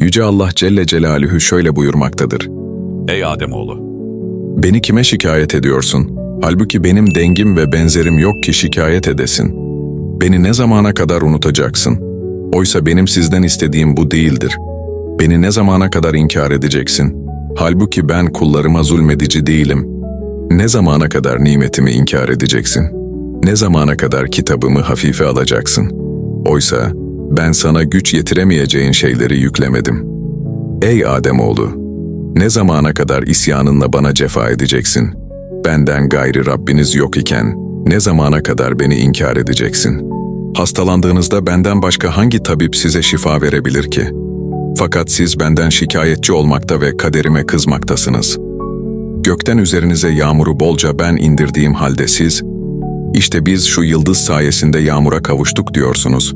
Yüce Allah Celle Celaluhu şöyle buyurmaktadır. Ey Ademoğlu! Beni kime şikayet ediyorsun? Halbuki benim dengim ve benzerim yok ki şikayet edesin. Beni ne zamana kadar unutacaksın? Oysa benim sizden istediğim bu değildir. Beni ne zamana kadar inkar edeceksin? Halbuki ben kullarıma zulmedici değilim. Ne zamana kadar nimetimi inkar edeceksin? Ne zamana kadar kitabımı hafife alacaksın? Oysa ben sana güç yetiremeyeceğin şeyleri yüklemedim. Ey Ademoğlu! Ne zamana kadar isyanınla bana cefa edeceksin? Benden gayri Rabbiniz yok iken ne zamana kadar beni inkar edeceksin? Hastalandığınızda benden başka hangi tabip size şifa verebilir ki? Fakat siz benden şikayetçi olmakta ve kaderime kızmaktasınız. Gökten üzerinize yağmuru bolca ben indirdiğim halde siz, işte biz şu yıldız sayesinde yağmura kavuştuk diyorsunuz.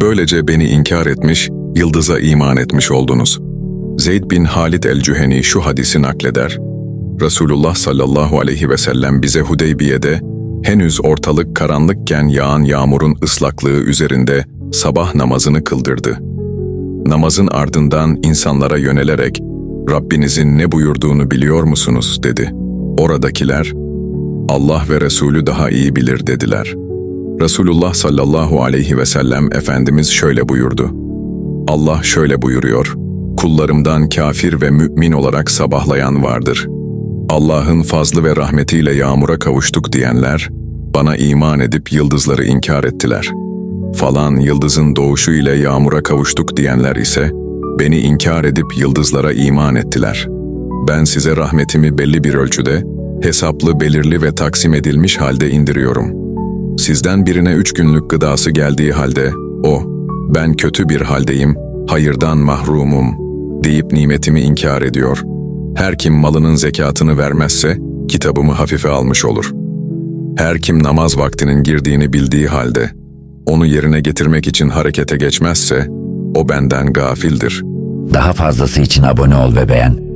Böylece beni inkar etmiş, yıldıza iman etmiş oldunuz. Zeyd bin Halid el-Cüheni şu hadisi nakleder. Resulullah sallallahu aleyhi ve sellem bize Hudeybiye'de henüz ortalık karanlıkken yağan yağmurun ıslaklığı üzerinde sabah namazını kıldırdı. Namazın ardından insanlara yönelerek Rabbinizin ne buyurduğunu biliyor musunuz dedi. Oradakiler Allah ve Resulü daha iyi bilir dediler. Resulullah sallallahu aleyhi ve sellem Efendimiz şöyle buyurdu. Allah şöyle buyuruyor. Kullarımdan kafir ve mümin olarak sabahlayan vardır. Allah'ın fazlı ve rahmetiyle yağmura kavuştuk diyenler, bana iman edip yıldızları inkar ettiler. Falan yıldızın doğuşu ile yağmura kavuştuk diyenler ise, beni inkar edip yıldızlara iman ettiler. Ben size rahmetimi belli bir ölçüde, hesaplı, belirli ve taksim edilmiş halde indiriyorum. Sizden birine üç günlük gıdası geldiği halde, o, ben kötü bir haldeyim, hayırdan mahrumum, deyip nimetimi inkar ediyor. Her kim malının zekatını vermezse, kitabımı hafife almış olur. Her kim namaz vaktinin girdiğini bildiği halde, onu yerine getirmek için harekete geçmezse, o benden gafildir. Daha fazlası için abone ol ve beğen.